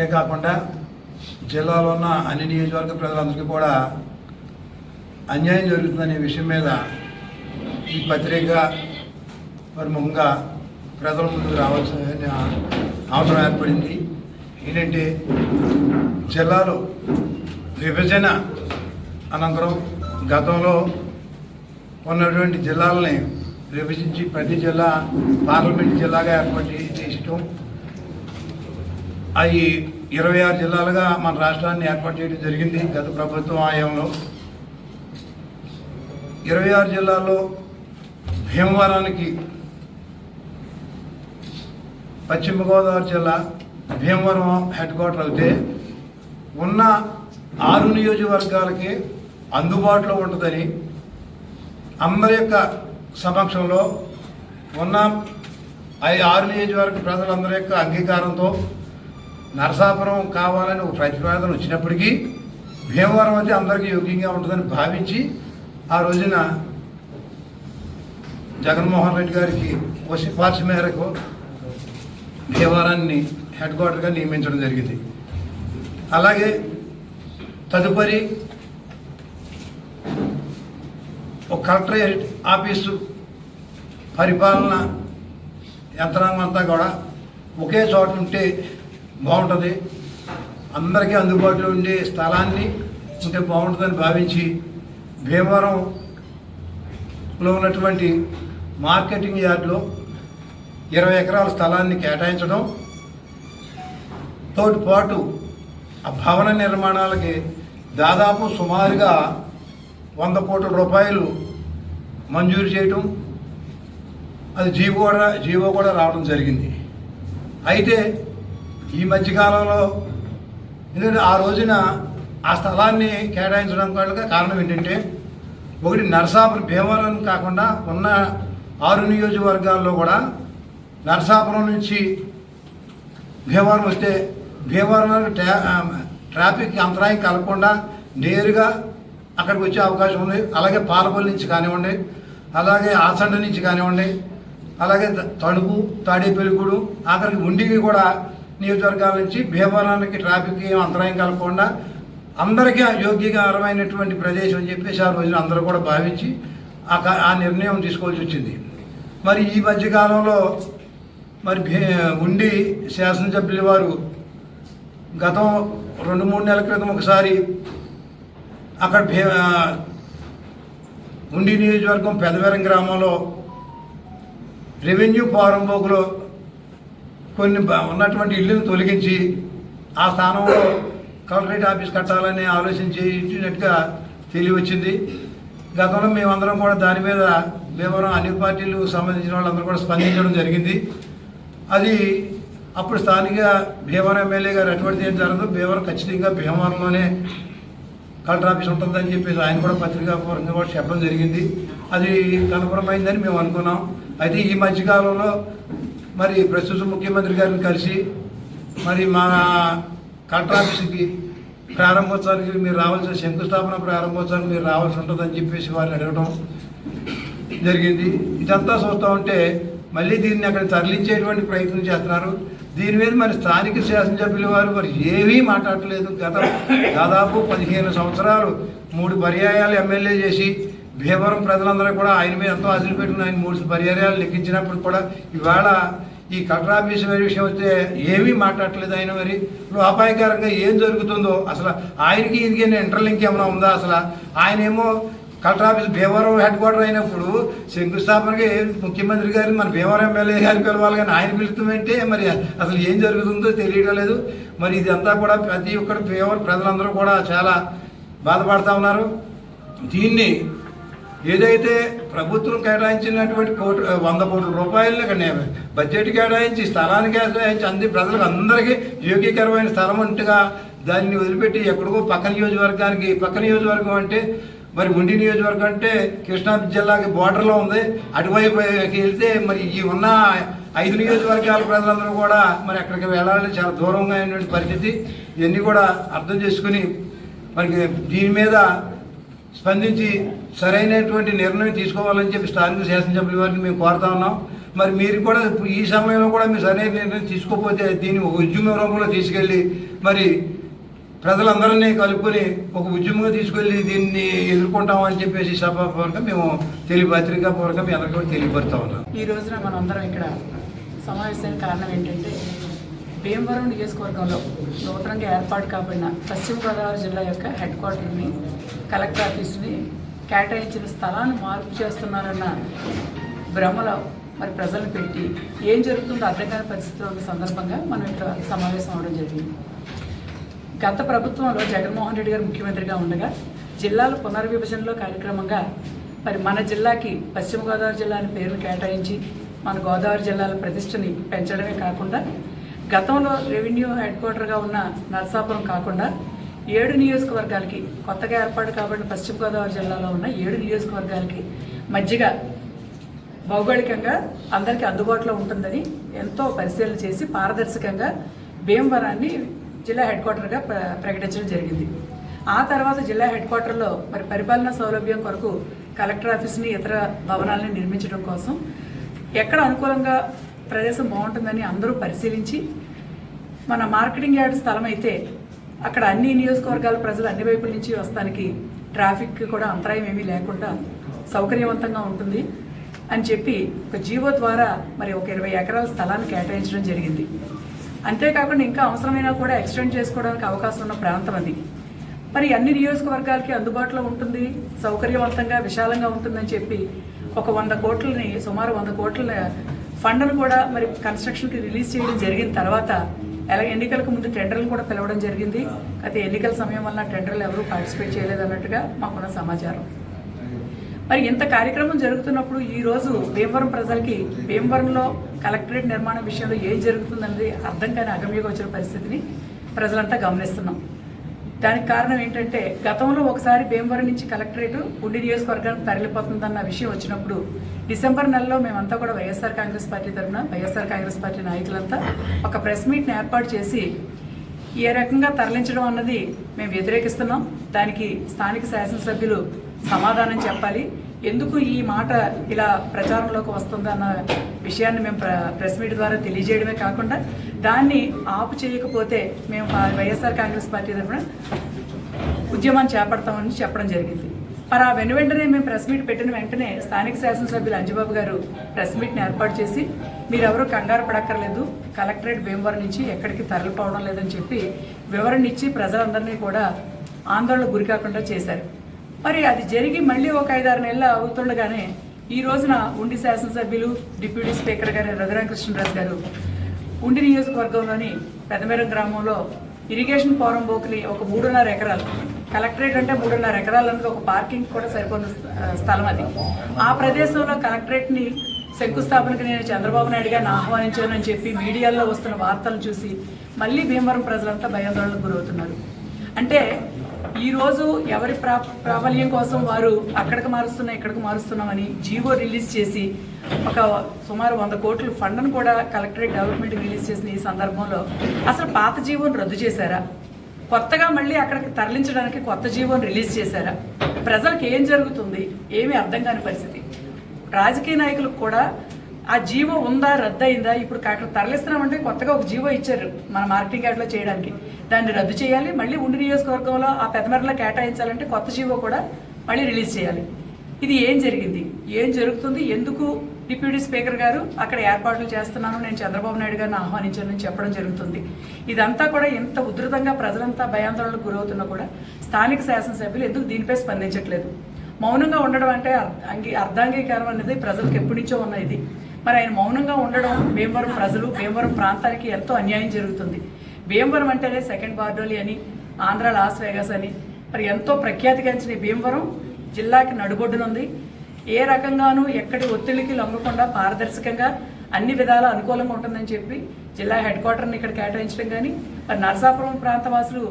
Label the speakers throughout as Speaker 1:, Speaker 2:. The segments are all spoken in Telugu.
Speaker 1: అంతేకాకుండా జిల్లాలో ఉన్న అన్ని నియోజకవర్గ ప్రజలందరికీ కూడా అన్యాయం జరుగుతుందనే విషయం మీద ఈ పత్రిక మరి ముఖంగా ప్రజల ముందుకు రావాల్సిన అవసరం ఏర్పడింది. ఏంటంటే జిల్లాలో విభజన అనంతరం గతంలో ఉన్నటువంటి జిల్లాలని విభజించి ప్రతి జిల్లా పార్లమెంట్ జిల్లాగా ఏర్పాటు చేయటం అవి ఇరవై ఆరు జిల్లాలుగా మన రాష్ట్రాన్ని ఏర్పాటు చేయడం జరిగింది గత ప్రభుత్వం ఆయంలో. ఇరవై ఆరు జిల్లాల్లో భీమవరానికి పశ్చిమ గోదావరి జిల్లా భీమవరం హెడ్ క్వార్టర్ అయితే ఉన్న ఆరు నియోజకవర్గాలకి అందుబాటులో ఉంటుందని అందరి యొక్క సమక్షంలో ఉన్న ఆరు నియోజకవర్గ ప్రజలందరి యొక్క అంగీకారంతో నరసాపురం కావాలని ఒక ప్రతిపాదన వచ్చినప్పటికీ భీమవరం అయితే అందరికీ యోగ్యంగా ఉంటుందని భావించి ఆ రోజున జగన్మోహన్ రెడ్డి గారికి సిఫార్సు మేరకు భీమవరాన్ని హెడ్ క్వార్టర్గా నియమించడం జరిగింది. అలాగే తదుపరి ఒక కలెక్టరేట్ ఆఫీసు పరిపాలన యంత్రాంగం అంతా కూడా ఒకే చోట ఉంటే బాగుంటుంది. అందరికీ అందుబాటులో ఉండే స్థలాన్ని ఉంటే బాగుంటుందని భావించి భీమవరంలో ఉన్నటువంటి మార్కెటింగ్ యార్డ్లో ఇరవై ఎకరాల స్థలాన్ని కేటాయించడం తోటి పాటు ఆ భవన నిర్మాణాలకి దాదాపు సుమారుగా వంద కోట్ల రూపాయలు మంజూరు చేయటం అది జీవో కూడా జీవో కూడా రావడం జరిగింది. అయితే ఈ మధ్యకాలంలో ఎందుకంటే ఆ రోజున ఆ స్థలాన్ని కేటాయించడం కూడా కారణం ఏంటంటే ఒకటి నరసాపురం భీమవరం కాకుండా ఉన్న ఆరు నియోజకవర్గాల్లో కూడా నరసాపురం నుంచి భీమవరం వస్తే భీమవరం ట్రా ట్రాఫిక్ అంతరాయం కలగకుండా నేరుగా అక్కడికి వచ్చే అవకాశం ఉంది. అలాగే పాలపల్లి నుంచి కానివ్వండి అలాగే ఆచండ నుంచి కానివ్వండి అలాగే త- తణుకు తాడేపల్లిగూడు ఆఖరికి ఉండికి కూడా నియోజకవర్గాల నుంచి భీమవరానికి ట్రాఫిక్ ఏం అంతరాయం కలగకుండా అందరికీ యోగ్యకరమైనటువంటి ప్రదేశం అని చెప్పేసి ఆ రోజున అందరూ కూడా భావించి ఆ నిర్ణయం తీసుకోవాల్సి వచ్చింది. మరి ఈ మధ్యకాలంలో మరి ఉండి శాసనసభ్యుల వారు గతం రెండు మూడు నెలల క్రితం ఒకసారి అక్కడ ఉండి నియోజకవర్గం పెదవరం గ్రామంలో రెవెన్యూ పారంబోకులో కొన్ని ఉన్నటువంటి ఇళ్ళను తొలగించి ఆ స్థానంలో కలెక్టరేట్ ఆఫీస్ కట్టాలని ఆలోచించినట్టుగా తెలియవచ్చింది. గతంలో మేమందరం కూడా దాని మీద వివరం అన్ని పార్టీలు సంబంధించిన వాళ్ళందరూ కూడా స్పందించడం జరిగింది. అది అప్పుడు స్థానిక భీమవరం ఎమ్మెల్యే గారు ఎటువంటిది ఏం జరగదు. భీమవరం ఖచ్చితంగా భీమవరంలోనే కలెక్టర్ ఆఫీస్ ఉంటుందని చెప్పేసి ఆయన కూడా పత్రికాపూర్వంగా కూడా చెప్పడం జరిగింది. అది కన్ఫర్మైందని మేము అనుకున్నాం. అయితే ఈ మధ్యకాలంలో మరి ప్రస్తుత ముఖ్యమంత్రి గారిని కలిసి మరి మా కలెక్టర్ ఆఫీస్కి ప్రారంభోత్సవానికి మీరు రావాల్సిన శంకుస్థాపన ప్రారంభోత్సవానికి మీరు రావాల్సి ఉంటుందని చెప్పేసి వారిని అడగడం జరిగింది. ఇదంతా చూస్తూ ఉంటే మళ్ళీ దీన్ని అక్కడ తరలించేటువంటి ప్రయత్నం చేస్తున్నారు. దీని మీద మరి స్థానిక శాసనసభ్యుల వారు మరి ఏమీ మాట్లాడలేదు. గత దాదాపు పదిహేను సంవత్సరాలు మూడు పర్యాయాలు ఎమ్మెల్యే చేసి భీమవరం ప్రజలందరూ కూడా ఆయన మీద ఎంతో ఆశలు పెట్టుకుని ఆయన మూడు పర్యాయాలు లెక్కించినప్పుడు కూడా ఇవాళ ఈ కలెక్టర్ ఆఫీస్ విషయం వస్తే ఏమీ మాట్లాడట్లేదు ఆయన మరి. ఇప్పుడు అపాయకరంగా ఏం జరుగుతుందో అసలు ఆయనకి ఈయనకి ఇంటర్లింక్ ఏమైనా ఉందా అసలు? ఆయనేమో collector office Bhimavaram head quarter అయినప్పుడు శంకుస్థాపనకి ముఖ్యమంత్రి గారిని మన భీమవరం ఎమ్మెల్యే గారిని పిలవాలి కానీ ఆయన పిలుస్తుందంటే మరి అసలు ఏం జరుగుతుందో తెలియడం లేదు. మరి ఇదంతా కూడా ప్రతి ఒక్కరు భీమవరం ప్రజలందరూ కూడా చాలా బాధపడతా ఉన్నారు. దీన్ని ఏదైతే ప్రభుత్వం కేటాయించినటువంటి కోటి వంద కోట్ల రూపాయలు బడ్జెట్ కేటాయించి స్థలాన్ని కేటాయించి అంది ప్రజలకు అందరికీ యోగ్యకరమైన స్థలం ఉంటుగా దాన్ని వదిలిపెట్టి ఎక్కడికో పక్క నియోజకవర్గానికి పక్క నియోజకవర్గం అంటే మరి ఉండి నియోజకవర్గం అంటే కృష్ణా జిల్లాకి బోర్డర్లో ఉంది. అటువైపు వెళ్తే మరి ఈ ఉన్న ఐదు నియోజకవర్గాల ప్రజలందరూ కూడా మరి అక్కడికి వెళ్ళాలని చాలా దూరంగా అయినటువంటి పరిస్థితి. ఇవన్నీ కూడా అర్థం చేసుకుని మరి దీని మీద స్పందించి సరైనటువంటి నిర్ణయం తీసుకోవాలని చెప్పి స్థానిక శాసనసభ్యుల వారికి మేము కోరుతా ఉన్నాం. మరి మీరు కూడా ఇప్పుడు ఈ సమయంలో కూడా మీరు సరైన నిర్ణయం తీసుకోకపోతే దీన్ని ఒక ఉద్యమ రూపంలో తీసుకెళ్ళి మరి ప్రజలందరినీ కలుపుకొని ఒక ఉద్యమంగా తీసుకెళ్ళి దీన్ని ఎదుర్కొంటామని చెప్పేసి సభాపూర్వక మేము తెలియపత్రికా పూర్వకంగా మీ అందరికీ కూడా ఉన్నాం.
Speaker 2: ఈ రోజున మనందరం ఇక్కడ సమావేశానికి కారణం ఏంటంటే భీమవరం నియోజకవర్గంలో నూతనంగా ఏర్పాటు కాబడిన పశ్చిమ గోదావరి జిల్లా యొక్క హెడ్ క్వార్టర్ని కలెక్టర్ ఆఫీస్ని కేటాయించిన స్థలాన్ని మార్పు చేస్తున్నారన్న భ్రమలో మరి ప్రజలను పెట్టి ఏం జరుగుతుందో అర్థం కాని పరిస్థితిలో ఉన్న సందర్భంగా మనం ఇక్కడ సమావేశం అవడం జరిగింది. గత ప్రభుత్వంలో జగన్మోహన్ రెడ్డి గారు ముఖ్యమంత్రిగా ఉండగా జిల్లాల పునర్విభజనలో కార్యక్రమంగా మరి మన జిల్లాకి పశ్చిమ గోదావరి జిల్లా అని పేరును కేటాయించి మన గోదావరి జిల్లాల ప్రతిష్టని పెంచడమే కాకుండా గతంలో రెవెన్యూ హెడ్ క్వార్టర్గా ఉన్న నరసాపురం కాకుండా ఏడు నియోజకవర్గాలకి కొత్తగా ఏర్పాటు కాబట్టి పశ్చిమ గోదావరి జిల్లాలో ఉన్న ఏడు నియోజకవర్గాలకి మధ్యగా భౌగోళికంగా అందరికీ అందుబాటులో ఉంటుందని ఎంతో పరిశీలన చేసి పారదర్శకంగా భీమవరాన్ని జిల్లా హెడ్ క్వార్టర్గా ప్ర- ప్రకటించడం జరిగింది. ఆ తర్వాత జిల్లా హెడ్ క్వార్టర్లో మరి పరిపాలనా సౌలభ్యం కొరకు కలెక్టర్ ఆఫీస్ని ఇతర భవనాలని నిర్మించడం కోసం ఎక్కడ అనుకూలంగా ప్రదేశం బాగుంటుందని అందరూ పరిశీలించి మన మార్కెటింగ్ యార్డ్ స్థలం అయితే అక్కడ అన్ని నియోజకవర్గాల ప్రజలు అన్ని వైపుల నుంచి వస్తానికి ట్రాఫిక్ కూడా అంతరాయం ఏమీ లేకుండా సౌకర్యవంతంగా ఉంటుంది అని చెప్పి ఒక జీవో ద్వారా మరి ఒక ఇరవై ఎకరాల స్థలాన్ని కేటాయించడం జరిగింది. అంతేకాకుండా ఇంకా అవసరమైనా కూడా ఎక్స్టెండ్ చేసుకోవడానికి అవకాశం ఉన్న ప్రాంతం అది. మరి అన్ని నియోజకవర్గాలకి అందుబాటులో ఉంటుంది సౌకర్యవంతంగా విశాలంగా ఉంటుందని చెప్పి ఒక వంద కోట్లని సుమారు వంద కోట్ల ఫండ్ను కూడా మరి కన్స్ట్రక్షన్కి రిలీజ్ చేయడం జరిగిన తర్వాత ఎలా ఎన్నికలకు ముందు టెండర్లు కూడా పిలవడం జరిగింది. అయితే ఎన్నికల సమయం వల్ల టెండర్లు ఎవరూ పార్టిసిపేట్ చేయలేదు అన్నట్టుగా మాకున్న సమాచారం. మరి ఇంత కార్యక్రమం జరుగుతున్నప్పుడు ఈ రోజు భీమవరం ప్రజలకి భీమవరంలో కలెక్టరేట్ నిర్మాణం విషయంలో ఏం జరుగుతుందన్నది అర్థం కాని అగమ్యగా వచ్చిన పరిస్థితిని ప్రజలంతా గమనిస్తున్నాం. దానికి కారణం ఏంటంటే గతంలో ఒకసారి భీమవరం నుంచి కలెక్టరేట్ ఉండి నియోజకవర్గానికి తరలిపోతుందన్న విషయం వచ్చినప్పుడు డిసెంబర్ నెలలో మేమంతా కూడా వైఎస్ఆర్ కాంగ్రెస్ పార్టీ తరఫున వైఎస్ఆర్ కాంగ్రెస్ పార్టీ నాయకులంతా ఒక ప్రెస్ మీట్ని ఏర్పాటు చేసి ఏ రకంగా తరలించడం అన్నది మేము వ్యతిరేకిస్తున్నాం. దానికి స్థానిక శాసనసభ్యులు సమాధానం చెప్పాలి. ఎందుకు ఈ మాట ఇలా ప్రచారంలోకి వస్తుందన్న విషయాన్ని మేము ప్ర ప్రెస్ మీట్ ద్వారా తెలియజేయడమే కాకుండా దాన్ని ఆపు చేయకపోతే మేము వైఎస్ఆర్ కాంగ్రెస్ పార్టీ తరఫున ఉద్యమాన్ని చేపడతామని చెప్పడం జరిగింది. మరి ఆ వెను వెంటనే మేము ప్రెస్ మీట్ పెట్టిన వెంటనే స్థానిక శాసనసభ్యులు అంజబాబు గారు ప్రెస్ మీట్ని ఏర్పాటు చేసి మీరెవరూ కంగారు పడక్కర్లేదు. కలెక్టరేట్ భీమవరం నుంచి ఎక్కడికి తరలిపోవడం లేదని చెప్పి వివరణ ఇచ్చి ప్రజలందరినీ కూడా ఆందోళన గురికాకుండా చేశారు. మరి అది జరిగి మళ్ళీ ఒక ఐదారు నెలలు అవుతుండగానే ఈ రోజున ఉండి శాసనసభ్యులు డిప్యూటీ స్పీకర్ గారు రఘురామకృష్ణరాజు గారు ఉండి నియోజకవర్గంలోని పెదమేరం గ్రామంలో ఇరిగేషన్ పోరం బోకులి ఒక మూడున్నర ఎకరాలు కలెక్టరేట్ అంటే మూడున్నర ఎకరాలు అన్నది ఒక పార్కింగ్ కూడా సరిపోయిన స్థలం అది. ఆ ప్రదేశంలో కలెక్టరేట్ని శంకుస్థాపనకి నేను చంద్రబాబు నాయుడు గారిని ఆహ్వానించానని చెప్పి మీడియాలో వస్తున్న వార్తలు చూసి మళ్ళీ భీమవరం ప్రజలంతా భయాందోళనకు గురవుతున్నారు. అంటే ఈరోజు ఎవరి ప్రా ప్రాబల్యం కోసం వారు అక్కడికి మారుస్తున్నా ఇక్కడికి మారుస్తున్నామని జీవో రిలీజ్ చేసి ఒక సుమారు వంద కోట్ల ఫండ్ను కూడా కలెక్టరేట్ డెవలప్మెంట్ రిలీజ్ చేసిన ఈ సందర్భంలో అసలు పాత జీవోని రద్దు చేశారా? కొత్తగా మళ్ళీ అక్కడికి తరలించడానికి కొత్త జీవోని రిలీజ్ చేశారా? ప్రజలకు ఏం జరుగుతుంది? ఏమీ అర్థం కాని పరిస్థితి. రాజకీయ నాయకులకు కూడా ఆ జీవో ఉందా రద్దయిందా? ఇప్పుడు అక్కడ తరలిస్తున్నామంటే కొత్తగా ఒక జీవో ఇచ్చారు మన మార్కెటింగ్ యార్డ్లో చేయడానికి. దాన్ని రద్దు చేయాలి మళ్ళీ ఉండి నియోజకవర్గంలో ఆ పెదమెరలో కేటాయించాలంటే కొత్త జీవో కూడా మళ్ళీ రిలీజ్ చేయాలి. ఇది ఏం జరిగింది? ఏం జరుగుతుంది? ఎందుకు డిప్యూటీ స్పీకర్ గారు అక్కడ ఏర్పాట్లు చేస్తున్నాను. నేను చంద్రబాబు నాయుడు గారిని ఆహ్వానించానని చెప్పడం జరుగుతుంది. ఇదంతా కూడా ఇంత ఉధృతంగా ప్రజలంతా భయాందోళనకు గురవుతున్నా కూడా స్థానిక శాసనసభ్యులు ఎందుకు దీనిపై స్పందించట్లేదు? మౌనంగా ఉండడం అంటే అర్- అంగీ అర్ధాంగీకారం అనేది ప్రజలకు ఎప్పటి నుంచో ఉన్న ఇది. మరి ఆయన మౌనంగా ఉండడం భీమవరం ప్రజలు భీమవరం ప్రాంతానికి ఎంతో అన్యాయం జరుగుతుంది. భీమవరం అంటేనే సెకండ్ బార్డోలి అని ఆంధ్ర లాస్ వేగస్ అని మరి ఎంతో ప్రఖ్యాతిగాంచిన భీమవరం జిల్లాకి నడుబొడ్డునుంది. ఏ రకంగానూ ఎక్కడి ఒత్తిడికి లొంగకుండా పారదర్శకంగా అన్ని విధాల అనుకూలంగా ఉంటుందని చెప్పి జిల్లా హెడ్ క్వార్టర్ని ఇక్కడ కేటాయించడం కానీ మరి నరసాపురం ప్రాంతవాసులు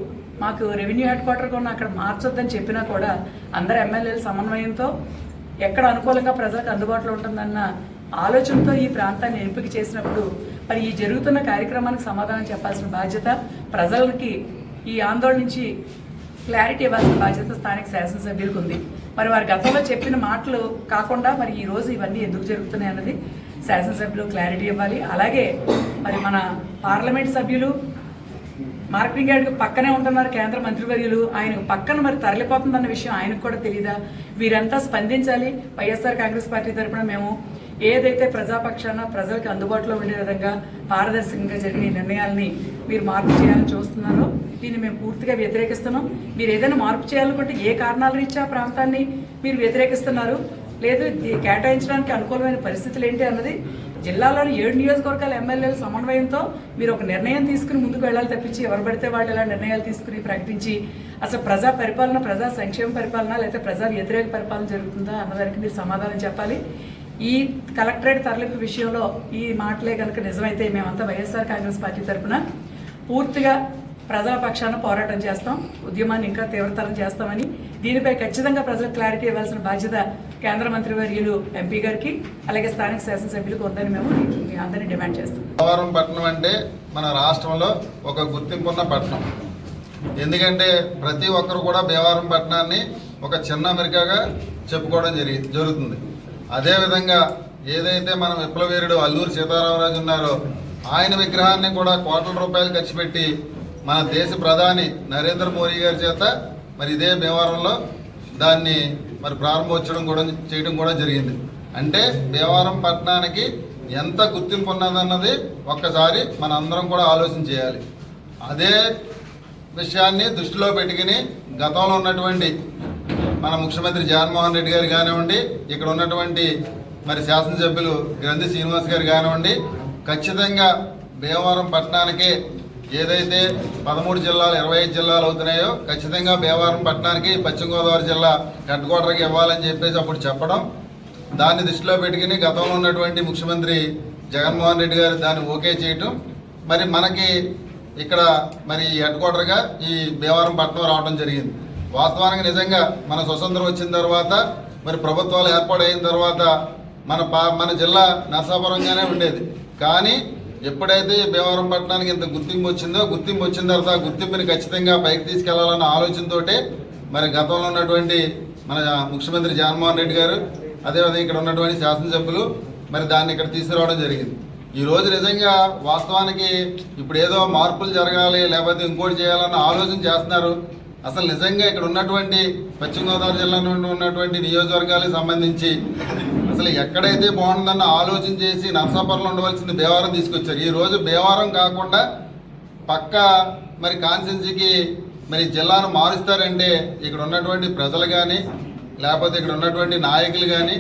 Speaker 2: మాకు రెవెన్యూ హెడ్ క్వార్టర్ కూడా అక్కడ మార్చొద్దని చెప్పినా కూడా అందరు ఎమ్మెల్యేల సమన్వయంతో ఎక్కడ అనుకూలంగా ప్రజలకు అందుబాటులో ఉంటుందన్న ఆలోచనతో ఈ ప్రాంతాన్ని ఎంపిక చేసినప్పుడు మరి ఈ జరుగుతున్న కార్యక్రమానికి సమాధానం చెప్పాల్సిన బాధ్యత ప్రజలకి ఈ ఆందోళన నుంచి క్లారిటీ ఇవ్వాల్సిన బాధ్యత స్థానిక శాసనసభ్యులకు ఉంది. మరి వారి గతంలో చెప్పిన మాటలు కాకుండా మరి ఈ రోజు ఇవన్నీ ఎందుకు జరుగుతున్నాయి అన్నది శాసనసభ్యులు క్లారిటీ ఇవ్వాలి. అలాగే మరి మన పార్లమెంట్ సభ్యులు మార్కెటింగ్ యార్డ్ పక్కనే ఉంటున్నారు కేంద్ర మంత్రివర్యులు. ఆయనకు పక్కన మరి తరలిపోతుందన్న విషయం ఆయనకు కూడా తెలియదా వీరంతా స్పందించాలి. వైఎస్ఆర్ కాంగ్రెస్ పార్టీ తరఫున మేము ఏదైతే ప్రజాపక్షాన ప్రజలకు అందుబాటులో ఉండే విధంగా పారదర్శకంగా జరిగిన నిర్ణయాల్ని మీరు మార్పు చేయాలని చూస్తున్నారో దీన్ని మేము పూర్తిగా వ్యతిరేకిస్తున్నాం. మీరు ఏదైనా మార్పు చేయాలనుకుంటే ఏ కారణాల రీత్యా ప్రాంతాన్ని మీరు వ్యతిరేకిస్తున్నారు? లేదు ఇది కేటాయించడానికి అనుకూలమైన పరిస్థితులు ఏంటి అన్నది జిల్లాలోని ఏడు నియోజకవర్గాల ఎమ్మెల్యేల సమన్వయంతో మీరు ఒక నిర్ణయం తీసుకుని ముందుకు వెళ్ళాలి తప్పించి ఎవరు పడితే వాళ్ళు ఇలా నిర్ణయాలు తీసుకుని ప్రకటించి అసలు ప్రజా పరిపాలన ప్రజా సంక్షేమ పరిపాలన లేకపోతే ప్రజా వ్యతిరేక పరిపాలన జరుగుతుందా అన్నదానికి మీరు సమాధానం చెప్పాలి. ఈ కలెక్టరేట్ తరలింపు విషయంలో ఈ మాటలే కనుక నిజమైతే మేమంతా వైఎస్ఆర్ కాంగ్రెస్ పార్టీ తరఫున పూర్తిగా ప్రజల పక్షాన పోరాటం చేస్తాం ఉద్యమాన్ని ఇంకా తీవ్రతరం చేస్తామని. దీనిపై ఖచ్చితంగా ప్రజలకు క్లారిటీ ఇవ్వాల్సిన బాధ్యత కేంద్ర మంత్రి వర్యులు ఎంపీ గారికి అలాగే స్థానిక శాసనసభ్యులకు ఉందని మేము అందరినీ డిమాండ్ చేస్తాం.
Speaker 3: భీమవరం పట్టణం అంటే మన రాష్ట్రంలో ఒక గుర్తింపున్న పట్టణం. ఎందుకంటే ప్రతి ఒక్కరు కూడా భీమవరం పట్టణాన్ని ఒక చిన్న అమెరికాగా చెప్పుకోవడం జరి జరుగుతుంది. అదేవిధంగా ఏదైతే మన విప్లవీరుడు అల్లూరు సీతారామరాజు ఉన్నారో ఆయన విగ్రహాన్ని కూడా కోట్ల రూపాయలు ఖర్చు పెట్టి మన దేశ ప్రధాని నరేంద్ర మోడీ గారి చేత మరి ఇదే భీమవరంలో దాన్ని మరి ప్రారంభోత్సవం కూడా చేయడం కూడా జరిగింది. అంటే భీమవరం పట్టణానికి ఎంత గుర్తింపు ఉన్నదన్నది ఒక్కసారి మన అందరం కూడా ఆలోచన చేయాలి. అదే విషయాన్ని దృష్టిలో పెట్టుకుని గతంలో ఉన్నటువంటి మన ముఖ్యమంత్రి జగన్మోహన్ రెడ్డి గారు కానివ్వండి ఇక్కడ ఉన్నటువంటి మరి శాసనసభ్యులు గ్రంథి శ్రీనివాస్ గారు కానివ్వండి ఖచ్చితంగా భీమవరం పట్టణానికే ఏదైతే పదమూడు జిల్లాలు ఇరవై ఐదు జిల్లాలు అవుతున్నాయో ఖచ్చితంగా భీమవరం పట్టణానికి పశ్చిమ గోదావరి జిల్లా హెడ్ క్వార్టర్కి ఇవ్వాలని చెప్పేసి అప్పుడు చెప్పడం. దాన్ని దృష్టిలో పెట్టుకుని గతంలో ఉన్నటువంటి ముఖ్యమంత్రి జగన్మోహన్ రెడ్డి గారు దాన్ని ఓకే చేయటం. మరి మనకి ఇక్కడ మరి హెడ్ క్వార్టర్గా ఈ భీమవరం పట్టణం రావడం జరిగింది. వాస్తవానికి నిజంగా మన స్వతంత్రం వచ్చిన తర్వాత మరి ప్రభుత్వాలు ఏర్పాటు అయిన తర్వాత మన పా మన జిల్లా నర్సాపురంగానే ఉండేది. కానీ ఎప్పుడైతే ఈ భీమవరం పట్టణానికి ఇంత గుర్తింపు వచ్చిందో గుర్తింపు వచ్చిన తర్వాత గుర్తింపుని ఖచ్చితంగా పైకి తీసుకెళ్ళాలన్న ఆలోచనతోటే మరి గతంలో ఉన్నటువంటి మన ముఖ్యమంత్రి జగన్మోహన్ రెడ్డి గారు అదేవిధంగా ఇక్కడ ఉన్నటువంటి శాసనసభ్యులు మరి దాన్ని ఇక్కడ తీసుకురావడం జరిగింది. ఈ రోజు నిజంగా వాస్తవానికి ఇప్పుడు ఏదో మార్పులు జరగాలి లేకపోతే ఇంకోటి చేయాలన్న ఆలోచన చేస్తున్నారు. అసలు నిజంగా ఇక్కడ ఉన్నటువంటి పశ్చిమ గోదావరి జిల్లా నుండి ఉన్నటువంటి నియోజకవర్గాలకు సంబంధించి అసలు ఎక్కడైతే బాగుందన్న ఆలోచన చేసి నర్సాపురంలో ఉండవలసింది భీమవరం తీసుకొచ్చారు. ఈ రోజు భీమవరం కాకుండా పక్క మరి కాన్స్టెన్సీకి మరి జిల్లాను మారుస్తారంటే ఇక్కడ ఉన్నటువంటి ప్రజలు కానీ లేకపోతే ఇక్కడ ఉన్నటువంటి నాయకులు కానీ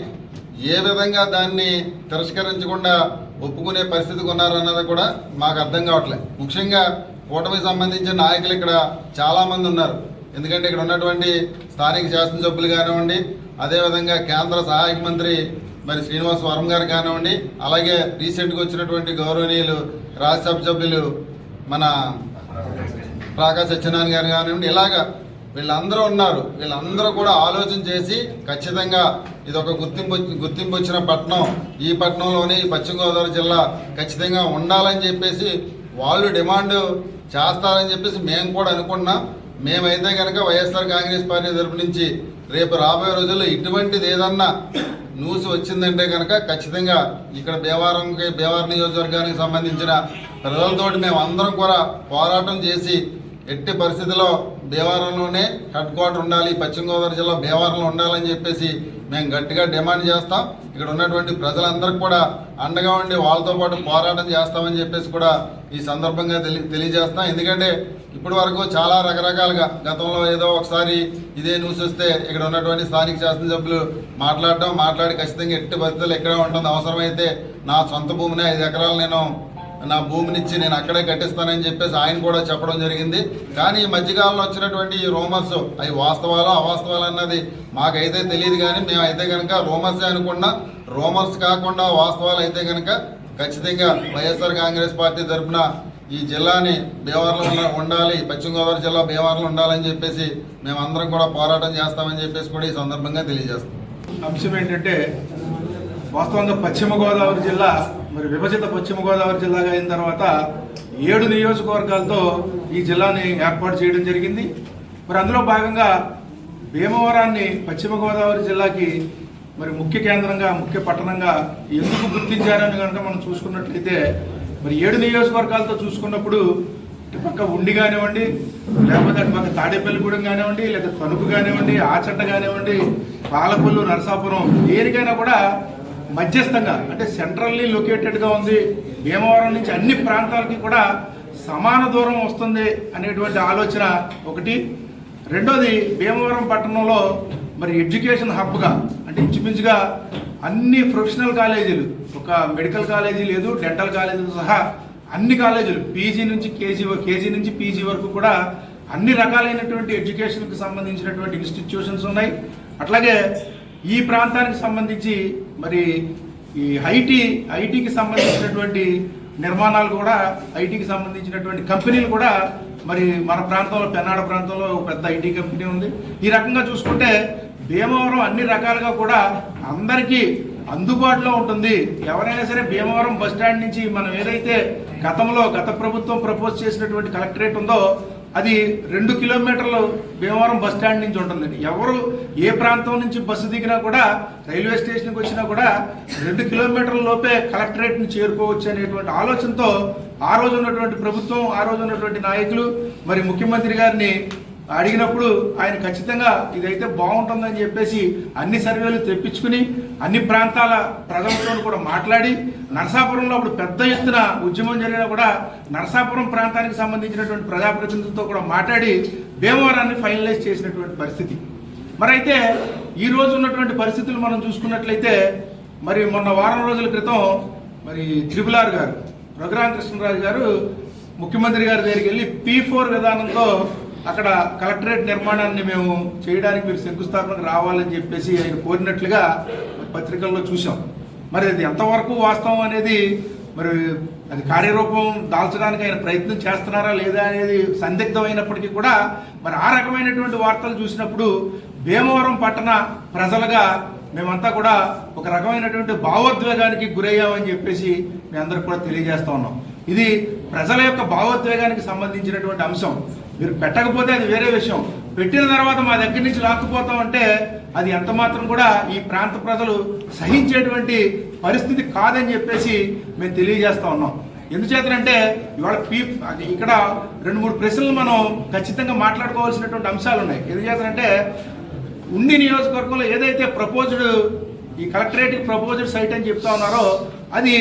Speaker 3: ఏ విధంగా దాన్ని తిరస్కరించకుండా ఒప్పుకునే పరిస్థితికి ఉన్నారన్నది కూడా మాకు అర్థం కావట్లేదు. ముఖ్యంగా కూటమికి సంబంధించిన నాయకులు ఇక్కడ చాలామంది ఉన్నారు. ఎందుకంటే ఇక్కడ ఉన్నటువంటి స్థానిక శాసనసభ్యులు కానివ్వండి అదేవిధంగా కేంద్ర సహాయక మంత్రి మరి శ్రీనివాస్ వర్మ గారు కానివ్వండి అలాగే రీసెంట్గా వచ్చినటువంటి గౌరవనీయులు రాజ్యసభ సభ్యులు మన ప్రకాశ్ సత్యనారాయణ గారు కానివ్వండి ఇలాగా వీళ్ళందరూ ఉన్నారు. వీళ్ళందరూ కూడా ఆలోచన చేసి ఖచ్చితంగా ఇది ఒక గుర్తింపు గుర్తింపు వచ్చిన పట్టణం ఈ పట్టణంలోనే ఈ పశ్చిమ గోదావరి జిల్లా ఖచ్చితంగా ఉండాలని చెప్పేసి వాళ్ళు డిమాండ్ చేస్తారని చెప్పేసి మేము కూడా అనుకున్నాం మేమైతే కనుక వైఎస్ఆర్ కాంగ్రెస్ పార్టీ తరపు నుంచి రేపు రాబోయే రోజుల్లో ఇటువంటిది ఏదన్నా న్యూస్ వచ్చిందంటే కనుక ఖచ్చితంగా ఇక్కడ భీమవరంకి భీమవరం నియోజకవర్గానికి సంబంధించిన ప్రజలతోటి మేము అందరం కూడా పోరాటం చేసి ఎట్టి పరిస్థితిలో భీమవరంలోనే హెడ్ క్వార్టర్ ఉండాలి పశ్చిమ గోదావరి జిల్లా భీమవరంలో ఉండాలని చెప్పేసి మేము గట్టిగా డిమాండ్ చేస్తాం. ఇక్కడ ఉన్నటువంటి ప్రజలందరికీ కూడా అండగా ఉండి వాళ్ళతో పాటు పోరాటం చేస్తామని చెప్పేసి కూడా ఈ సందర్భంగా తెలి తెలియజేస్తాం. ఎందుకంటే ఇప్పటి వరకు చాలా రకరకాలుగా గతంలో ఏదో ఒకసారి ఇదే న్యూస్ వస్తే ఇక్కడ ఉన్నటువంటి స్థానిక శాసనసభ్యులు మాట్లాడడం మాట్లాడి ఖచ్చితంగా ఎట్టి పరిస్థితులు ఎక్కడ ఉంటుంది అవసరమైతే నా సొంత భూమిని ఐదు ఎకరాలు నేను నా భూమినిచ్చి నేను అక్కడే కట్టిస్తానని చెప్పేసి ఆయన కూడా చెప్పడం జరిగింది. కానీ ఈ మధ్యకాలంలో వచ్చినటువంటి ఈ రూమర్స్ అవి వాస్తవాలు అవాస్తవాలు అన్నది మాకైతే తెలియదు కానీ మేమైతే కనుక రూమర్సే అనుకున్నా రూమర్స్ కాకుండా వాస్తవాలు అయితే కనుక ఖచ్చితంగా వైఎస్ఆర్ కాంగ్రెస్ పార్టీ తరఫున ఈ జిల్లాని భీమవరంలో ఉన్న- ఉండాలి పశ్చిమ గోదావరి జిల్లా భీమవరంలో ఉండాలని చెప్పేసి మేమందరం కూడా పోరాటం చేస్తామని చెప్పేసి కూడా ఈ సందర్భంగా తెలియజేస్తాం.
Speaker 4: అంశం ఏంటంటే వాస్తవంగా పశ్చిమ గోదావరి జిల్లా మరి విభజిత పశ్చిమ గోదావరి జిల్లాగా అయిన తర్వాత ఏడు నియోజకవర్గాలతో ఈ జిల్లాని ఏర్పాటు చేయడం జరిగింది. మరి అందులో భాగంగా భీమవరాన్ని పశ్చిమ గోదావరి జిల్లాకి మరి ముఖ్య కేంద్రంగా ముఖ్య పట్టణంగా ఎందుకు గుర్తించారని కనుక మనం చూసుకున్నట్లయితే మరి ఏడు నియోజకవర్గాలతో చూసుకున్నప్పుడు ఇటు పక్క ఉండి కానివ్వండి లేకపోతే అటు పక్క తాడేపల్లిగూడెం కానివ్వండి లేదా తణుకు కానివ్వండి ఆచట్ట కానివ్వండి పాలకొల్లు నరసాపురం దేనికైనా కూడా మధ్యస్థంగా అంటే సెంట్రల్లీ లొకేటెడ్గా ఉంది. భీమవరం నుంచి అన్ని ప్రాంతాలకి కూడా సమాన దూరం వస్తుంది అనేటువంటి ఆలోచన ఒకటి. రెండోది భీమవరం పట్టణంలో మరి ఎడ్యుకేషన్ హబ్గా అంటే ఇంచుమించుగా అన్ని ప్రొఫెషనల్ కాలేజీలు ఒక మెడికల్ కాలేజీ లేదు డెంటల్ కాలేజీలు సహా అన్ని కాలేజీలు పీజీ నుంచి కేజీ కేజీ నుంచి పీజీ వరకు కూడా అన్ని రకాలైనటువంటి ఎడ్యుకేషన్కి సంబంధించినటువంటి ఇన్స్టిట్యూషన్స్ ఉన్నాయి. అట్లాగే ఈ ప్రాంతానికి సంబంధించి మరి ఈ ఐటీ ఐటీకి సంబంధించినటువంటి నిర్మాణాలు కూడా ఐటీకి సంబంధించినటువంటి కంపెనీలు కూడా మరి మన ప్రాంతంలో పెన్నాడ ప్రాంతంలో పెద్ద ఐటీ కంపెనీ ఉంది. ఈ రకంగా చూసుకుంటే భీమవరం అన్ని రకాలుగా కూడా అందరికీ అందుబాటులో ఉంటుంది. ఎవరైనా సరే భీమవరం బస్ స్టాండ్ నుంచి మనం ఏదైతే గతంలో గత ప్రభుత్వం ప్రపోజ్ చేసినటువంటి కలెక్టరేట్ ఉందో అది రెండు కిలోమీటర్లు భీమవరం బస్ స్టాండ్ నుంచి ఉంటుందండి ఎవరు ఏ ప్రాంతం నుంచి బస్సు దిగినా కూడా రైల్వే స్టేషన్కి వచ్చినా కూడా రెండు కిలోమీటర్ల లోపే కలెక్టరేట్ని చేరుకోవచ్చు అనేటువంటి ఆలోచనతో ఆ రోజు ఉన్నటువంటి ప్రభుత్వం ఆ రోజు ఉన్నటువంటి నాయకులు మరి ముఖ్యమంత్రి గారిని అడిగినప్పుడు ఆయన ఖచ్చితంగా ఇదైతే బాగుంటుందని చెప్పేసి అన్ని సర్వేలు తెప్పించుకుని అన్ని ప్రాంతాల ప్రజలతో కూడా మాట్లాడి నరసాపురంలో అప్పుడు పెద్ద ఎత్తున ఉద్యమం జరిగినా కూడా నరసాపురం ప్రాంతానికి సంబంధించినటువంటి ప్రజాప్రతినిధులతో కూడా మాట్లాడి భీమవరాన్ని ఫైనలైజ్ చేసినటువంటి పరిస్థితి. మరి అయితే ఈ రోజు ఉన్నటువంటి పరిస్థితులు మనం చూసుకున్నట్లయితే మరి మొన్న వారం రోజుల క్రితం మరి త్రిపులార్ ఆర్ గారు రఘురామకృష్ణరాజు గారు ముఖ్యమంత్రి గారి దగ్గరికి వెళ్ళి పీ ఫోర్ విధానంతో అక్కడ కలెక్టరేట్ నిర్మాణాన్ని మేము చేయడానికి మీరు శంకుస్థాపనకు రావాలని చెప్పేసి ఆయన కోరినట్లుగా పత్రికల్లో చూసాం మరి అది ఎంతవరకు వాస్తవం అనేది మరి అది కార్యరూపం దాల్చడానికి ఆయన ప్రయత్నం చేస్తున్నారా లేదా అనేది సందిగ్ధమైనప్పటికీ కూడా మరి ఆ రకమైనటువంటి వార్తలు చూసినప్పుడు భీమవరం పట్టణ ప్రజలుగా మేమంతా కూడా ఒక రకమైనటువంటి భావోద్వేగానికి గురయ్యామని చెప్పేసి మీ అందరికి కూడా తెలియజేస్తా ఉన్నాం. ఇది ప్రజల యొక్క భావోద్వేగానికి సంబంధించినటువంటి అంశం. మీరు పెట్టకపోతే అది వేరే విషయం. పెట్టిన తర్వాత మా దగ్గర నుంచి లాక్కుపోతాం అంటే అది ఎంత మాత్రం కూడా ఈ ప్రాంత ప్రజలు సహించేటువంటి పరిస్థితి కాదని చెప్పేసి మేము తెలియజేస్తా ఉన్నాం. ఎందుచేతనంటే ఇవాళ పీ ఇక్కడ రెండు మూడు ప్రశ్నలు మనం ఖచ్చితంగా మాట్లాడుకోవాల్సినటువంటి అంశాలు ఉన్నాయి. ఎందుచేతనంటే ఉండి నియోజకవర్గంలో ఏదైతే ప్రపోజ్డ్ ఈ కలెక్టరేట్ ప్రపోజ్డ్ సైట్ అని చెప్తా ఉన్నారో అది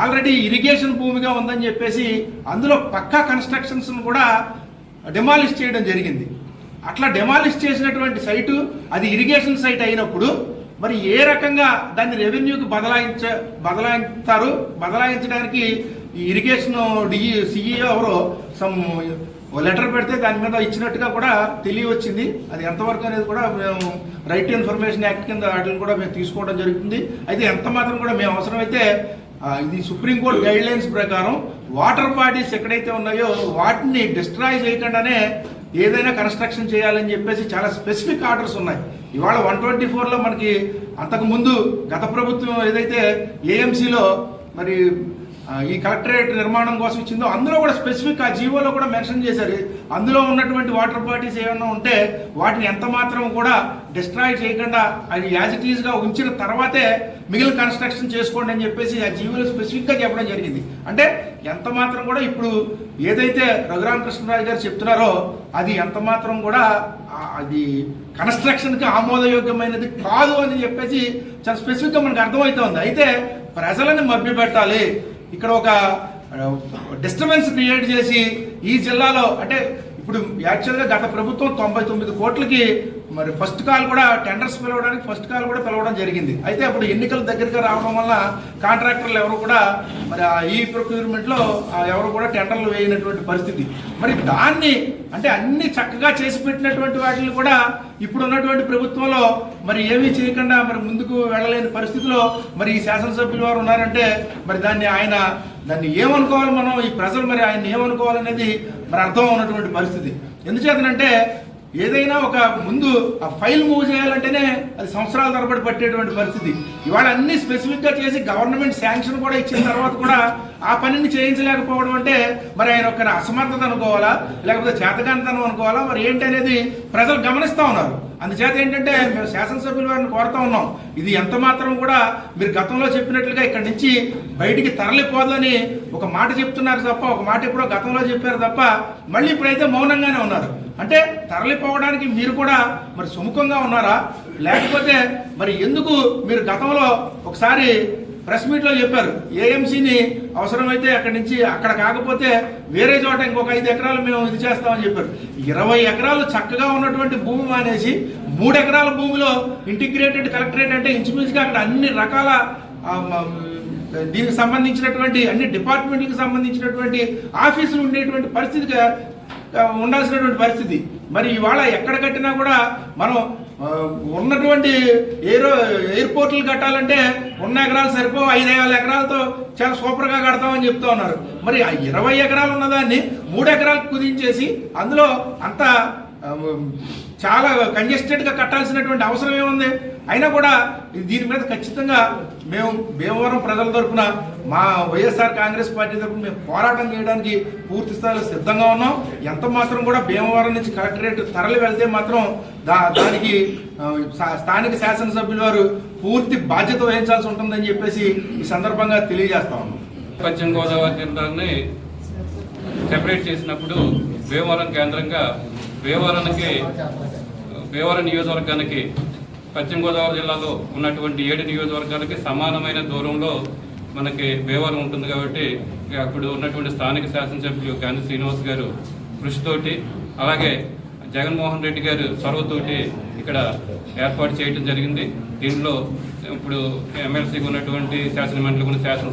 Speaker 4: ఆల్రెడీ ఇరిగేషన్ భూమిగా ఉందని చెప్పేసి అందులో పక్కా కన్స్ట్రక్షన్స్ కూడా డెమాలిష్ చేయడం జరిగింది. అట్లా డెమాలిష్ చేసినటువంటి సైటు అది ఇరిగేషన్ సైట్ అయినప్పుడు మరి ఏ రకంగా దాన్ని రెవెన్యూకి బదలాయించ బదలాయిస్తారు? బదలాయించడానికి ఈ ఇరిగేషన్ డిఈ సిఈఓ ఎవరో సమ్ లెటర్ పెడితే దాని మీద ఇచ్చినట్టుగా కూడా తెలియవచ్చింది. అది ఎంతవరకు అనేది కూడా మేము రైట్ టు ఇన్ఫర్మేషన్ యాక్ట్ కింద వాటిని కూడా మేము తీసుకోవడం జరుగుతుంది. అయితే ఎంత మాత్రం కూడా మేము అవసరమైతే ఇది సుప్రీంకోర్టు గైడ్ లైన్స్ ప్రకారం వాటర్ బాడీస్ ఎక్కడైతే ఉన్నాయో వాటిని డిస్ట్రాయ్ చేయకుండానే ఏదైనా కన్స్ట్రక్షన్ చేయాలని చెప్పేసి చాలా స్పెసిఫిక్ ఆర్డర్స్ ఉన్నాయి. ఇవాళ వన్ ట్వంటీ ఫోర్లో మనకి అంతకుముందు గత ప్రభుత్వం ఏదైతే ఏఎంసీలో మరి ఈ కలెక్టరేట్ నిర్మాణం కోసం ఇచ్చిందో అందులో కూడా స్పెసిఫిక్ ఆ జీవోలో కూడా మెన్షన్ చేశారు. అందులో ఉన్నటువంటి వాటర్ బాడీస్ ఏమైనా ఉంటే వాటిని ఎంత మాత్రం కూడా డిస్ట్రాయ్ చేయకుండా అది యాజ్ ఇట్ ఈస్గా ఉంచిన తర్వాతే మిగిలిన కన్స్ట్రక్షన్ చేసుకోండి అని చెప్పేసి ఆ జీవోలో స్పెసిఫిక్గా చెప్పడం జరిగింది. అంటే ఎంత మాత్రం కూడా ఇప్పుడు ఏదైతే రఘురామకృష్ణరాజు గారు చెప్తున్నారో అది ఎంత మాత్రం కూడా అది కన్స్ట్రక్షన్కి ఆమోదయోగ్యమైనది కాదు అని చెప్పేసి చాలా స్పెసిఫిక్గా మనకు అర్థమవుతుంది. అయితే ప్రజలను మభ్యపెట్టాలి. ఇక్కడ ఒక డిస్టర్బెన్స్ క్రియేట్ చేసి ఈ జిల్లాలో అంటే ఇప్పుడు యాక్చువల్గా గత ప్రభుత్వం తొంభై తొమ్మిది కోట్లకి మరి ఫస్ట్ కాల్ కూడా టెండర్స్ పిలవడానికి ఫస్ట్ కాల్ కూడా పిలవడం జరిగింది. అయితే అప్పుడు ఎన్నికలు దగ్గరగా రావడం వల్ల కాంట్రాక్టర్లు ఎవరు కూడా మరి ఆ ఈ ప్రొక్యూర్మెంట్లో ఎవరు కూడా టెండర్లు వేయనటువంటి పరిస్థితి. మరి దాన్ని అంటే అన్ని చక్కగా చేసి పెట్టినటువంటి వాటిని కూడా ఇప్పుడు ఉన్నటువంటి ప్రభుత్వంలో మరి ఏమీ చేయకుండా మరి ముందుకు వెళ్ళలేని పరిస్థితిలో మరి ఈ శాసనసభ్యులు వారు ఉన్నారంటే మరి దాన్ని ఆయన దాన్ని ఏమనుకోవాలి మనం? ఈ ప్రజలు మరి ఆయన ఏమనుకోవాలనేది మరి అర్థం ఉన్నటువంటి పరిస్థితి. ఎందుచేతనంటే ఏదైనా ఒక ముందు ఆ ఫైల్ మూవ్ చేయాలంటేనే అది సంవత్సరాల తరబడి పట్టేటువంటి పరిస్థితి. ఇవాళ అన్ని స్పెసిఫిక్గా చేసి గవర్నమెంట్ శాంక్షన్ కూడా ఇచ్చిన తర్వాత కూడా ఆ పనిని చేయించలేకపోవడం అంటే మరి ఆయన ఒక అసమర్థత అనుకోవాలా? లేకపోతే చేతకాంతనం అనుకోవాలా? మరి ఏంటి అనేది ప్రజలు గమనిస్తూ ఉన్నారు. అందుచేత ఏంటంటే మేము శాసనసభ్యుల వారిని కోరుతా ఉన్నాం. ఇది ఎంత మాత్రం కూడా మీరు గతంలో చెప్పినట్లుగా ఇక్కడి నుంచి బయటికి తరలిపోదని ఒక మాట చెప్తున్నారు తప్ప ఒక మాట ఎప్పుడో గతంలో చెప్పారు తప్ప మళ్ళీ ఇప్పుడైతే మౌనంగానే ఉన్నారు. అంటే తరలిపోవడానికి మీరు కూడా మరి సుముఖంగా ఉన్నారా? లేకపోతే మరి ఎందుకు మీరు గతంలో ఒకసారి ప్రెస్ మీట్లో చెప్పారు ఏఎంసీని అవసరమైతే అక్కడి నుంచి అక్కడ కాకపోతే వేరే చోట ఇంకొక ఐదు ఎకరాలు మేము ఇది చేస్తామని చెప్పారు. ఇరవై ఎకరాలు చక్కగా ఉన్నటువంటి భూమి మానేసి మూడు ఎకరాల భూమిలో ఇంటిగ్రేటెడ్ కలెక్టరేట్ అంటే ఇంచుమించుగా అక్కడ అన్ని రకాల దీనికి సంబంధించినటువంటి అన్ని డిపార్ట్మెంట్లకు సంబంధించినటువంటి ఆఫీసులు ఉండేటువంటి పరిస్థితిగా ఉండాల్సినటువంటి పరిస్థితి. మరి ఇవాళ ఎక్కడ కట్టినా కూడా మనం ఉన్నటువంటి ఎయిర్ ఎయిర్పోర్ట్లు కట్టాలంటే ఉన్న ఎకరాలు సరిపో ఐదు వేల ఎకరాలతో చాలా సూపర్గా కడతామని చెప్తా ఉన్నారు. మరి ఆ ఇరవై ఎకరాలు ఉన్నదాన్ని మూడు ఎకరాలు కుదించేసి అందులో అంత చాలా కంజెస్టెడ్గా కట్టాల్సినటువంటి అవసరం ఏముంది? అయినా కూడా దీని మీద ఖచ్చితంగా మేము భీమవరం ప్రజల తరపున మా వైఎస్ఆర్ కాంగ్రెస్ పార్టీ తరపున మేము పోరాటం చేయడానికి పూర్తి స్థాయిలో సిద్ధంగా ఉన్నాం. ఎంత మాత్రం కూడా భీమవరం నుంచి కలెక్టరేట్ తరలి వెళ్తే మాత్రం దా దానికి స్థానిక శాసనసభ్యుల వారు పూర్తి బాధ్యత వహించాల్సి ఉంటుందని చెప్పేసి ఈ సందర్భంగా తెలియజేస్తా ఉన్నాం.
Speaker 5: పశ్చిమ గోదావరి జిల్లాని సెపరేట్ చేసినప్పుడు భీమవరం కేంద్రంగా భీమవరానికి భీమవరం నియోజకవర్గానికి పశ్చిమ గోదావరి జిల్లాలో ఉన్నటువంటి ఏడు నియోజకవర్గాలకి సమానమైన దూరంలో మనకి భీమవరం ఉంటుంది కాబట్టి అప్పుడు ఉన్నటువంటి స్థానిక శాసనసభ్యులు గాంధీ శ్రీనివాస్ గారు కృషితోటి అలాగే జగన్మోహన్ రెడ్డి గారు చొరవతోటి ఇక్కడ ఏర్పాటు చేయడం జరిగింది. దీనిలో ఇప్పుడు ఎమ్మెల్సీకి ఉన్నటువంటి శాసనమండలి కూడా శాసన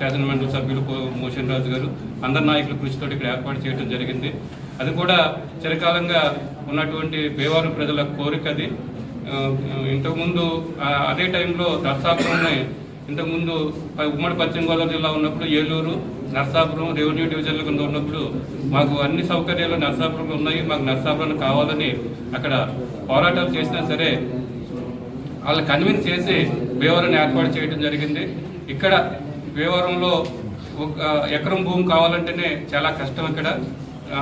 Speaker 5: శాసనమండలి సభ్యులు మోషన్ రాజు గారు అందరి నాయకుల కృషితోటి ఇక్కడ ఏర్పాటు చేయడం జరిగింది. అది కూడా చిరకాలంగా ఉన్నటువంటి భీమవరం ప్రజల కోరిక అది. ఇంతకుముందు అదే టైంలో దర్శాపురంని ఇంతకుముందు ఉమ్మడి పశ్చిమ గోదావరి జిల్లా ఉన్నప్పుడు ఏలూరు నర్సాపురం రెవెన్యూ డివిజన్ల కింద ఉన్నప్పుడు మాకు అన్ని సౌకర్యాలు నర్సాపురంలో ఉన్నాయి మాకు నర్సాపురం కావాలని అక్కడ పోరాటాలు చేసినా సరే వాళ్ళు కన్విన్స్ చేసి భీవరాన్ని ఏర్పాటు చేయడం జరిగింది. ఇక్కడ భీవరంలో ఒక ఎకరం భూమి కావాలంటేనే చాలా కష్టం ఇక్కడ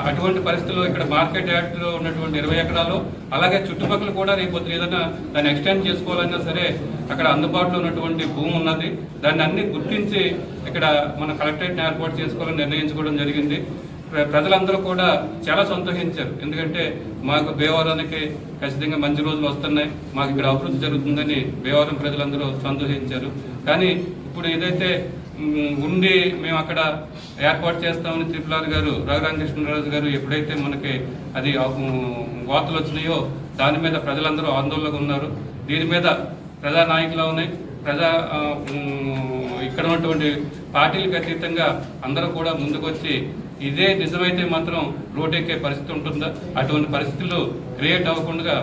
Speaker 5: అటువంటి పరిస్థితుల్లో ఇక్కడ మార్కెట్ యార్డ్లో ఉన్నటువంటి ఇరవై ఎకరాలు అలాగే చుట్టుపక్కల కూడా రేపు ఏదైనా దాన్ని ఎక్స్టెండ్ చేసుకోవాలన్నా సరే అక్కడ అందుబాటులో ఉన్నటువంటి భూమి ఉన్నది. దాన్ని అన్ని గుర్తించి ఇక్కడ మన కలెక్టరేట్ని ఏర్పాటు చేసుకోవాలని నిర్ణయించుకోవడం జరిగింది. ప్రజలందరూ కూడా చాలా సంతోషించారు. ఎందుకంటే మాకు భీమవరానికి ఖచ్చితంగా మంచి రోజులు వస్తున్నాయి. మాకు ఇక్కడ అభివృద్ధి జరుగుతుందని భీమవరం ప్రజలందరూ సంతోషించారు. కానీ ఇప్పుడు ఏదైతే ఉండి మేము అక్కడ ఏర్పాటు చేస్తామని త్రిపులార్ గారు రఘురామకృష్ణరాజు గారు ఎప్పుడైతే మనకి అది వార్తలు వచ్చినాయో దాని మీద ప్రజలందరూ ఆందోళనగా ఉన్నారు. దీని మీద ప్రజా నాయకులు ఉన్నాయి. ప్రజా ఇక్కడ ఉన్నటువంటి పార్టీలకు అతీతంగా అందరూ కూడా ముందుకొచ్చి ఇదే నిజమైతే మాత్రం రోడ్డెక్కే పరిస్థితి ఉంటుందా? అటువంటి పరిస్థితులు క్రియేట్ అవ్వకుండా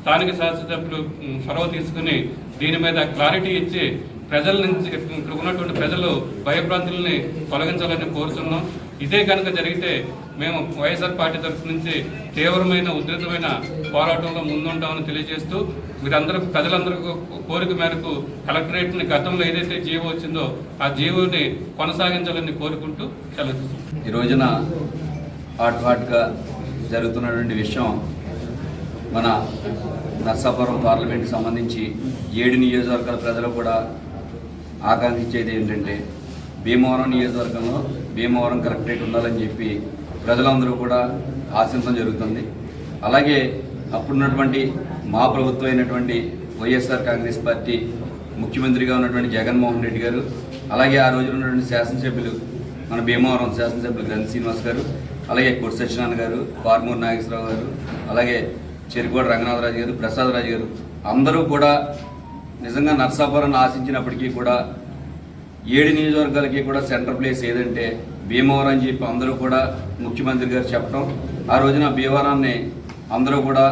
Speaker 5: స్థానిక శాసనసభ్యులు చొరవ తీసుకుని దీని మీద క్లారిటీ ఇచ్చి ప్రజల నుంచి ఇక్కడ ఉన్నటువంటి ప్రజలు భయభ్రాంతుల్ని తొలగించాలని కోరుతున్నాం ఇదే కనుక జరిగితే మేము వైఎస్ఆర్ పార్టీ తరఫు నుంచి తీవ్రమైన ఉధృతమైన పోరాటంలో ముందుంటామని తెలియజేస్తూ మీరందరూ ప్రజలందరూ కోరిక మేరకు కలెక్టరేట్ని గతంలో ఏదైతే జీవో వచ్చిందో ఆ జీవోని కొనసాగించాలని కోరుకుంటూ సెలవు
Speaker 6: ఈ రోజున హాట్ హాట్గా జరుగుతున్నటువంటి విషయం మన నర్సాపురం పార్లమెంట్కి సంబంధించి ఏడు నియోజకవర్గాల ప్రజలు కూడా ఆకాంక్షించేది ఏంటంటే భీమవరం నియోజకవర్గంలో భీమవరం కలెక్టరేట్ ఉండాలని చెప్పి ప్రజలందరూ కూడా ఆశించడం జరుగుతుంది. అలాగే అప్పుడున్నటువంటి మా ప్రభుత్వం అయినటువంటి వైఎస్ఆర్ కాంగ్రెస్ పార్టీ ముఖ్యమంత్రిగా ఉన్నటువంటి జగన్మోహన్ రెడ్డి గారు అలాగే ఆ రోజున ఉన్నటువంటి శాసనసభ్యులు మన భీమవరం శాసనసభ్యులు గంధ శ్రీనివాస్ గారు అలాగే కొడి సత్యనారాయణ గారు పార్మూరు నాగేశ్వరరావు గారు అలాగే చెరుకోట రంగనాథరాజు గారు ప్రసాదరాజు గారు అందరూ కూడా నిజంగా నర్సాపురాన్ని ఆశించినప్పటికీ కూడా ఏడు నియోజకవర్గాలకి కూడా సెంటర్ ప్లేస్ ఏదంటే భీమవరం అని చెప్పి అందరూ కూడా ముఖ్యమంత్రి గారు చెప్పడం ఆ రోజున భీమవరాన్ని అందరూ కూడా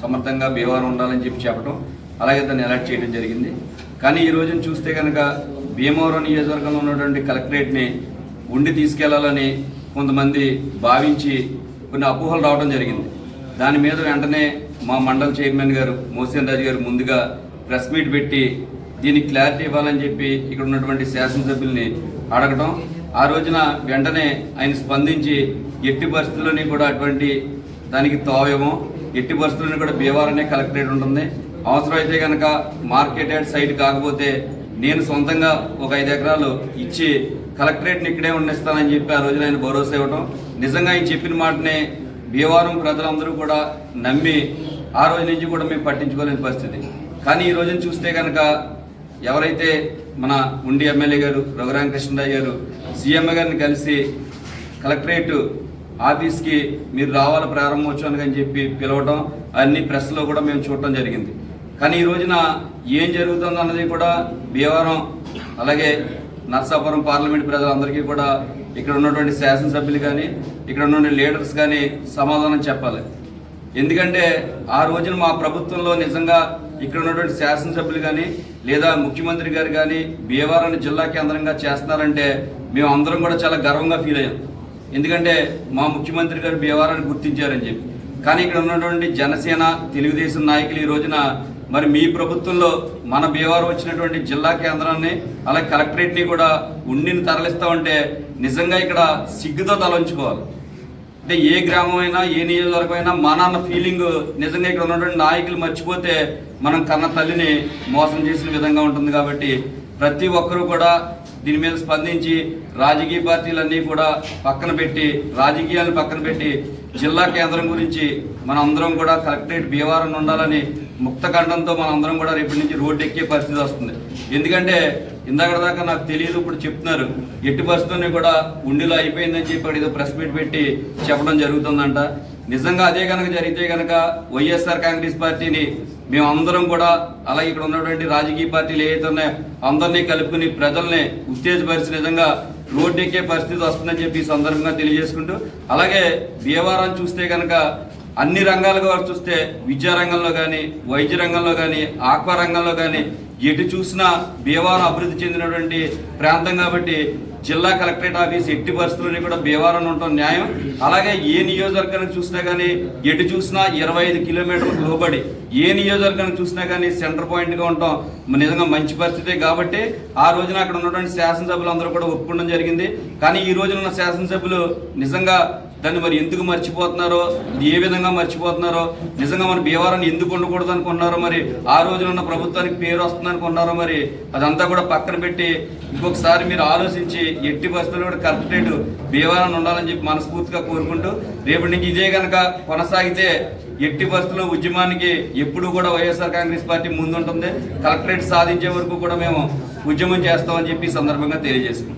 Speaker 6: సమర్థంగా భీమవరం ఉండాలని చెప్పి చెప్పడం అలాగే దాన్ని ఎలర్ట్ చేయడం జరిగింది. కానీ ఈ రోజున చూస్తే కనుక భీమవరం నియోజకవర్గంలో ఉన్నటువంటి కలెక్టరేట్ని ఉండి తీసుకెళ్ళాలని కొంతమంది భావించి కొన్ని అపోహలు రావడం జరిగింది. దాని మీద వెంటనే మా మండల చైర్మన్ గారు మోసేన్ రాజు గారు ముందుగా ప్రెస్ మీట్ పెట్టి దీనికి క్లారిటీ ఇవ్వాలని చెప్పి ఇక్కడ ఉన్నటువంటి శాసనసభ్యుల్ని అడగడం ఆ రోజున వెంటనే ఆయన స్పందించి ఎట్టి పరిస్థితుల్లోని కూడా అటువంటి దానికి తోవేమో ఎట్టి పరిస్థితుల్లోని కూడా భీమవరమే కలెక్టరేట్ ఉంటుంది. అవసరమైతే కనుక మార్కెట్ సైట్ కాకపోతే నేను సొంతంగా ఒక ఐదు ఎకరాలు ఇచ్చి కలెక్టరేట్ని ఇక్కడే ఉండిస్తానని చెప్పి ఆ రోజున ఆయన భరోసా ఇవ్వడం నిజంగా ఆయన చెప్పిన మాటనే భీమవరం ప్రజలందరూ కూడా నమ్మి ఆ రోజు నుంచి కూడా మేము పట్టించుకోలేని పరిస్థితి. కానీ ఈ రోజున చూస్తే కనుక ఎవరైతే మన ఉండి ఎమ్మెల్యే గారు రఘురామకృష్ణరావు గారు సీఎం గారిని కలిసి కలెక్టరేట్ ఆఫీస్కి మీరు రావాలి ప్రారంభోత్సవానికి అని చెప్పి పిలవటం అన్ని ప్రెస్లో కూడా మేము చూడటం జరిగింది. కానీ ఈ రోజున ఏం జరుగుతుంది అన్నది కూడా భీమవరం అలాగే నర్సాపురం పార్లమెంట్ ప్రజలందరికీ కూడా ఇక్కడ ఉన్నటువంటి శాసనసభ్యులు కానీ ఇక్కడ ఉన్నటువంటి లీడర్స్ కానీ సమాధానం చెప్పాలి. ఎందుకంటే ఆ రోజున మా ప్రభుత్వంలో నిజంగా ఇక్కడ ఉన్నటువంటి శాసనసభ్యులు కానీ లేదా ముఖ్యమంత్రి గారు కానీ భీమవరం జిల్లా కేంద్రంగా చేస్తున్నారంటే మేము అందరం కూడా చాలా గర్వంగా ఫీల్ అయ్యాం. ఎందుకంటే మా ముఖ్యమంత్రి గారు భీమవరాన్ని గుర్తించారని చెప్పి. కానీ ఇక్కడ ఉన్నటువంటి జనసేన తెలుగుదేశం నాయకులు ఈ రోజున మరి మీ ప్రభుత్వంలో మన భీమవరం వచ్చినటువంటి జిల్లా కేంద్రాన్ని అలాగే కలెక్టరేట్ని కూడా ఉండిని తరలిస్తామంటే నిజంగా ఇక్కడ సిగ్గుతో తలంచుకోవాలి. అంటే ఏ గ్రామం అయినా ఏ నియోజకవర్గం అయినా మా నాన్న ఫీలింగ్ నిజంగా ఇక్కడ ఉన్నటువంటి నాయకులు మర్చిపోతే మనం కన్న తల్లిని మోసం చేసిన విధంగా ఉంటుంది కాబట్టి ప్రతి ఒక్కరూ కూడా దీని మీద స్పందించి రాజకీయ పార్టీలన్నీ కూడా పక్కన పెట్టి రాజకీయాలను పక్కన పెట్టి జిల్లా కేంద్రం గురించి మనందరం కూడా కలెక్టరేట్ భీమవరం ఉండాలని ముక్తఖండంతో మనందరం కూడా రేపటి నుంచి రోడ్డు ఎక్కే పరిస్థితి వస్తుంది. ఎందుకంటే ఇందాక దాకా నాకు తెలియదు ఇప్పుడు చెప్తున్నారు. ఎట్టి పరిస్థితుల్ని కూడా ఉండిలో అయిపోయిందని చెప్పి అక్కడ ఏదో ప్రెస్ మీట్ పెట్టి చెప్పడం జరుగుతుందంట. నిజంగా అదే కనుక జరిగితే కనుక వైఎస్ఆర్ కాంగ్రెస్ పార్టీని మేము అందరం కూడా అలాగే ఇక్కడ ఉన్నటువంటి రాజకీయ పార్టీలు ఏవైతే ఉన్నాయో అందరినీ కలుపుకుని ప్రజల్ని ఉత్తేజపరిచి నిజంగా రోడ్డు ఎక్కే పరిస్థితి వస్తుందని చెప్పి ఈ సందర్భంగా తెలియజేసుకుంటూ అలాగే భీమవరం చూస్తే కనుక అన్ని రంగాలుగా వారు చూస్తే విద్యా రంగంలో కానీ వైద్య రంగంలో కానీ ఆక్వా రంగంలో కానీ ఎటు చూసినా భీమవరం అభివృద్ధి చెందినటువంటి ప్రాంతం కాబట్టి జిల్లా కలెక్టరేట్ ఆఫీస్ ఎట్టి పరిస్థితుల్లోని కూడా భీమవరం ఉండటం న్యాయం. అలాగే ఏ నియోజకవర్గానికి చూసినా కానీ ఎటు చూసినా ఇరవై ఐదు కిలోమీటర్లకు లోబడి ఏ నియోజకవర్గానికి చూసినా కానీ సెంటర్ పాయింట్గా ఉండటం నిజంగా మంచి పరిస్థితే కాబట్టి ఆ రోజున అక్కడ ఉన్నటువంటి శాసనసభ్యులు అందరూ కూడా ఒప్పుకోవడం జరిగింది. కానీ ఈ రోజున ఉన్న శాసనసభ్యులు నిజంగా దాన్ని మరి ఎందుకు మర్చిపోతున్నారో ఏ విధంగా మర్చిపోతున్నారో నిజంగా మన భీమవరాన్ని ఎందుకు ఉండకూడదు అనుకున్నారో మరి ఆ రోజున ఉన్న ప్రభుత్వానికి పేరు వస్తుంది అనుకున్నారో మరి అదంతా కూడా పక్కన పెట్టి ఇంకొకసారి మీరు ఆలోచించి ఎట్టి పరిస్థితుల్లో కూడా కలెక్టరేట్ భీమవరాన్ని ఉండాలని చెప్పి మనస్ఫూర్తిగా కోరుకుంటూ రేపటి నుంచి ఇదే కనుక కొనసాగితే ఎట్టి పరిస్థితుల్లో ఉద్యమానికి ఎప్పుడు కూడా వైఎస్ఆర్ కాంగ్రెస్ పార్టీ ముందుంటుంది. కలెక్టరేట్ సాధించే వరకు కూడా మేము ఉద్యమం చేస్తామని చెప్పి సందర్భంగా తెలియజేసుకుంటాం